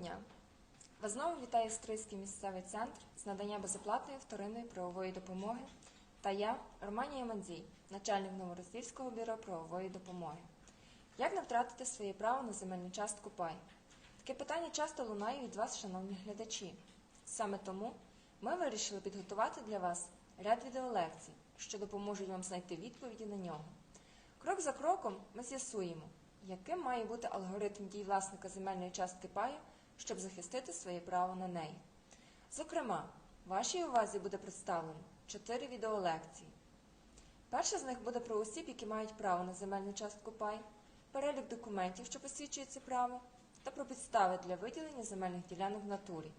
дня! Вас знову вітає Стрийський місцевий центр з надання безоплатної вторинної правової допомоги та я, Романія Мандзій, начальник Новороздільського бюро правової допомоги. Як не втратити своє право на земельну частку пай? Таке питання часто лунає від вас, шановні глядачі. Саме тому ми вирішили підготувати для вас ряд відеолекцій, що допоможуть вам знайти відповіді на нього. Крок за кроком ми з'ясуємо, яким має бути алгоритм дій власника земельної частки паю, щоб захистити своє право на неї. Зокрема, вашій увазі буде представлено чотири відеолекції. Перша з них буде про осіб, які мають право на земельну частку пай, перелік документів, що посвідчують це право, та про підстави для виділення земельних ділянок в натурі.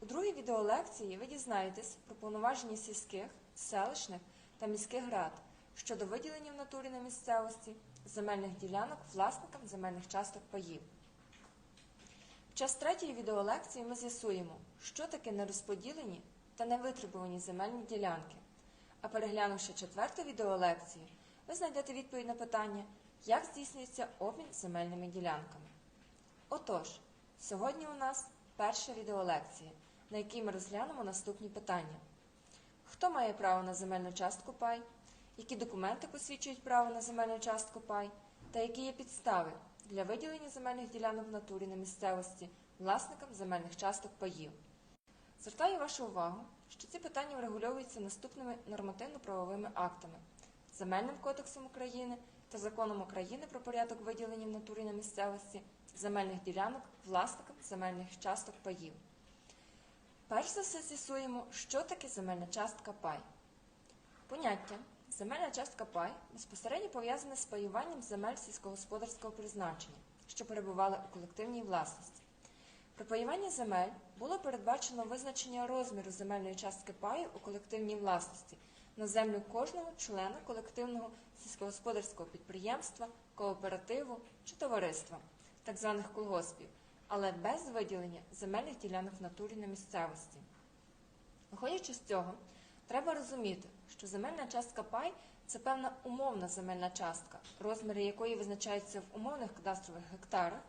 У другій відеолекції ви дізнаєтесь про повноваження сільських, селищних та міських рад щодо виділення в натурі на місцевості земельних ділянок власникам земельних часток паїв. Під час третьої відеолекції ми з'ясуємо, що таке нерозподілені та невитребувані земельні ділянки. А переглянувши четверту відеолекцію, ви знайдете відповідь на питання, як здійснюється обмін земельними ділянками. Отож, сьогодні у нас перша відеолекція, на якій ми розглянемо наступні питання. Хто має право на земельну частку пай? Які документи посвідчують право на земельну частку пай? Та які є підстави для виділення земельних ділянок в натурі на місцевості власникам земельних часток паїв? Звертаю вашу увагу, що ці питання врегульовуються наступними нормативно-правовими актами Земельним кодексом України та законом України про порядок виділення в натурі на місцевості земельних ділянок власникам земельних часток паїв. Перш за все з'ясуємо, що таке земельна частка пай. Поняття земельна частка пай безпосередньо пов'язане з паюванням земель сільськогосподарського призначення, що перебували у колективній власності. При паюванні земель було передбачено визначення розміру земельної частки паю у колективній власності на землю кожного члена колективного сільськогосподарського підприємства, кооперативу чи товариства, так званих колгоспів, але без виділення земельних ділянок в натурі на місцевості. Виходячи з цього, треба розуміти, що земельна частка пай це певна умовна земельна частка, розміри якої визначаються в умовних кадастрових гектарах,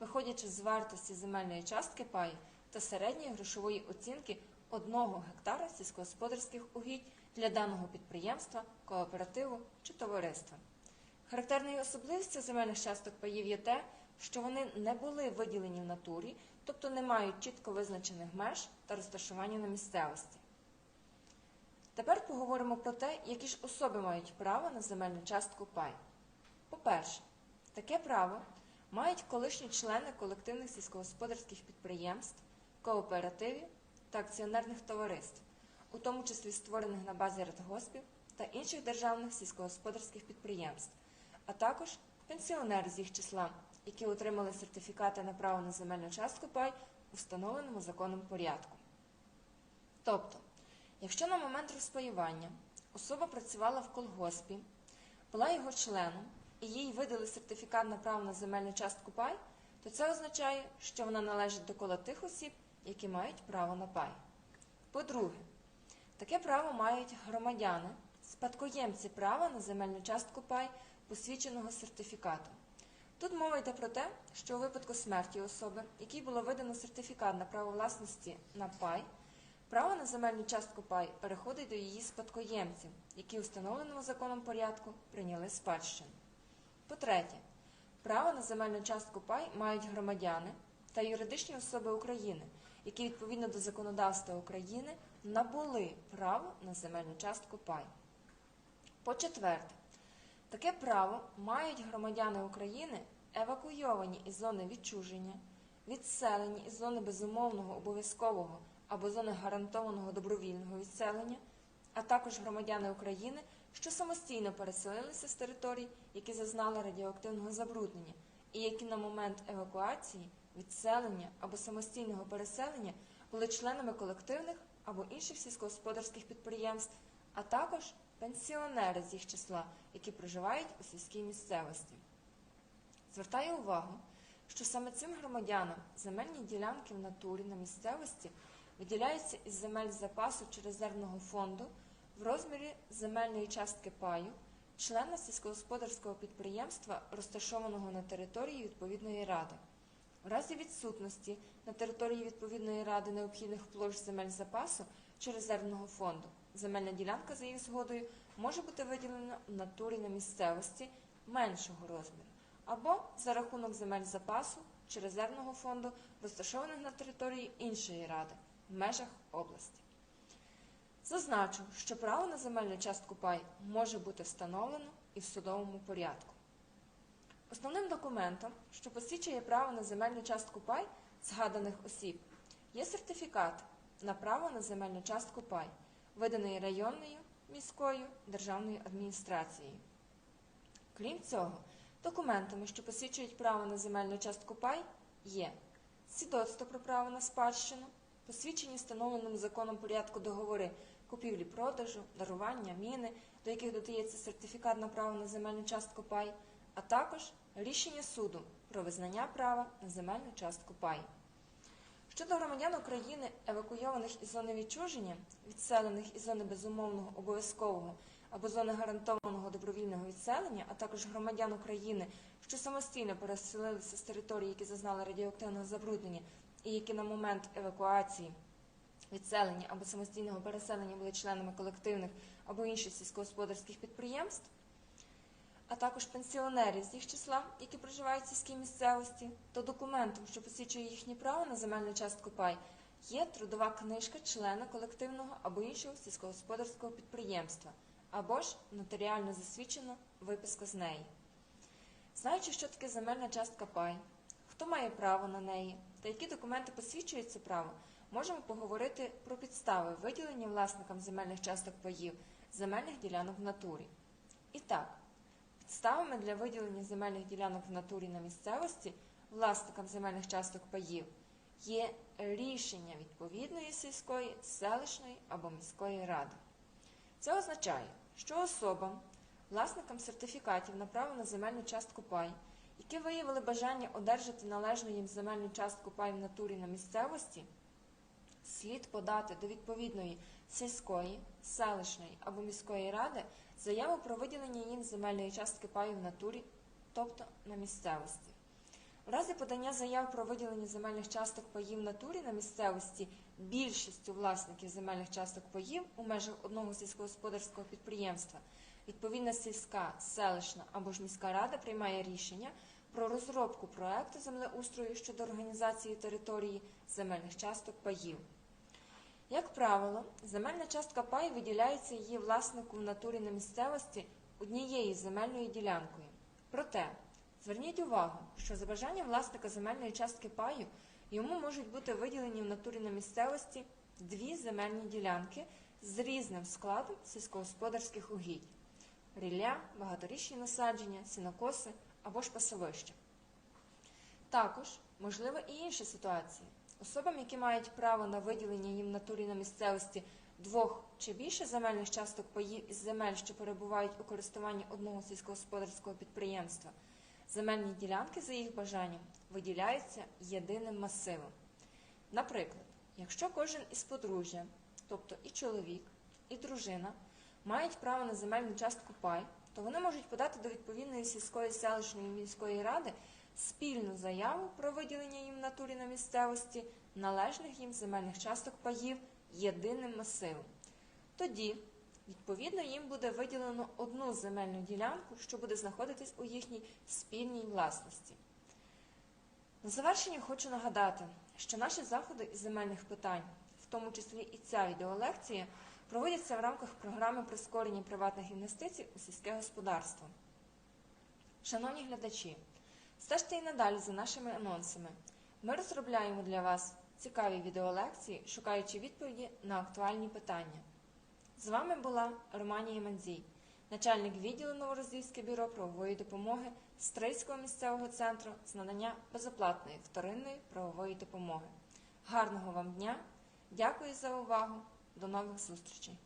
виходячи з вартості земельної частки паю та середньої грошової оцінки одного гектара сільськогосподарських угідь для даного підприємства, кооперативу чи товариства. Характерною особливістю земельних часток паїв є те, що вони не були виділені в натурі, тобто не мають чітко визначених меж та розташування на місцевості. Тепер поговоримо про те, які ж особи мають право на земельну частку пай. По-перше, таке право мають колишні члени колективних сільськогосподарських підприємств, кооперативів та акціонерних товариств, у тому числі створених на базі радгоспів та інших державних сільськогосподарських підприємств, а також пенсіонери з їх числа, які отримали сертифікати на право на земельну частку пай у встановленому законом порядку. Тобто, якщо на момент розпаювання особа працювала в колгоспі, була його членом і їй видали сертифікат на право на земельну частку пай, то це означає, що вона належить до кола тих осіб, які мають право на пай. По-друге, таке право мають громадяни, спадкоємці права на земельну частку пай, посвідченого сертифікату. Тут мова йде про те, що у випадку смерті особи, якій було видано сертифікат на право власності на пай, право на земельну частку пай переходить до її спадкоємців, які у встановленому законом порядку прийняли спадщину. По-третє, право на земельну частку пай мають громадяни та юридичні особи України, які відповідно до законодавства України набули право на земельну частку пай. По-четверте, таке право мають громадяни України, евакуйовані із зони відчуження, відселені із зони безумовного обов'язкового або зони гарантованого добровільного відселення, а також громадяни України, що самостійно переселилися з територій, які зазнали радіоактивного забруднення, і які на момент евакуації, відселення або самостійного переселення були членами колективних або інших сільськогосподарських підприємств, а також пенсіонери з їх числа, які проживають у сільській місцевості. Звертаю увагу, що саме цим громадянам земельні ділянки в натурі на місцевості виділяються із земель запасу чи резервного фонду в розмірі земельної частки паю члена сільськогосподарського підприємства, розташованого на території відповідної ради. В разі відсутності на території відповідної ради необхідних площ земель запасу чи резервного фонду земельна ділянка за їх згодою може бути виділена в натурі на місцевості меншого розміру або за рахунок земель запасу чи резервного фонду, розташованих на території іншої ради в межах області. Зазначу, що право на земельну частку пай може бути встановлено і в судовому порядку. Основним документом, що посвідчує право на земельну частку пай згаданих осіб, є сертифікат на право на земельну частку пай, виданий районною міською державною адміністрацією. Крім цього, документами, що посвідчують право на земельну частку пай, є свідоцтво про право на спадщину, посвідчені встановленим законом порядку договори купівлі-продажу, дарування, міни, до яких додається сертифікат на право на земельну частку пай, а також рішення суду про визнання права на земельну частку пай. Щодо громадян України, евакуйованих із зони відчуження, відселених із зони безумовного обов'язкового або зони гарантованого добровільного відселення, а також громадян України, що самостійно переселилися з територій, які зазнали радіоактивного забруднення, і які на момент евакуації, відселення або самостійного переселення були членами колективних або інших сільськогосподарських підприємств, а також пенсіонерів з їх числа, які проживають в сільській місцевості, то документом, що посвідчує їхнє право на земельну частку пай, є трудова книжка члена колективного або іншого сільськогосподарського підприємства, або ж нотаріально засвідчена виписка з неї. Знаючи, що таке земельна частка пай, хто має право на неї та які документи посвідчують це право, можемо поговорити про підстави виділення власникам земельних часток паїв земельних ділянок в натурі. І так, Підставами для виділення земельних ділянок в натурі на місцевості власникам земельних часток паїв є рішення відповідної сільської, селищної або міської ради. Це означає, що особам, власникам сертифікатів на право на земельну частку пай, які виявили бажання одержати належну їм земельну частку пай в натурі на місцевості, слід подати до відповідної сільської, селищної або міської ради заяву про виділення їм земельної частки паю в натурі, тобто на місцевості. В разі подання заяв про виділення земельних часток паїв натурі на місцевості більшістю власників земельних часток паїв у межах одного сільськогосподарського підприємства, відповідна сільська, селищна або ж міська рада приймає рішення про розробку проекту землеустрою щодо організації території земельних часток паїв. Як правило, земельна частка пай виділяється її власнику в натурі на місцевості однією земельною ділянкою. Проте, зверніть увагу, що за бажанням власника земельної частки паю йому можуть бути виділені в натурі на місцевості дві земельні ділянки з різним складом сільськогосподарських угідь рілля, багаторічні насадження, сінокоси або ж пасовища. Також можлива і інша ситуація. Особам, які мають право на виділення їм натурі на місцевості двох чи більше земельних часток паїв із земель, що перебувають у користуванні одного сільськогосподарського підприємства, земельні ділянки за їх бажанням виділяються єдиним масивом. Наприклад, якщо кожен із подружжя, тобто і чоловік, і дружина, мають право на земельну частку пай, то вони можуть подати до відповідної сільської селищної міської ради спільну заяву про виділення їм натурі на місцевості належних їм земельних часток паїв єдиним масивом. Тоді, відповідно, їм буде виділено одну земельну ділянку, що буде знаходитись у їхній спільній власності. На завершення хочу нагадати, що наші заходи із земельних питань, в тому числі і ця відеолекція, проводяться в рамках програми прискорення приватних інвестицій у сільське господарство. Шановні глядачі, стежте і надалі за нашими анонсами. Ми розробляємо для вас цікаві відеолекції, шукаючи відповіді на актуальні питання. З вами була Романія Мандзій, начальник відділу Новороздільське бюро правової допомоги Стрийського місцевого центру з надання безоплатної вторинної правової допомоги. Гарного вам дня! Дякую за увагу! До нових зустрічей!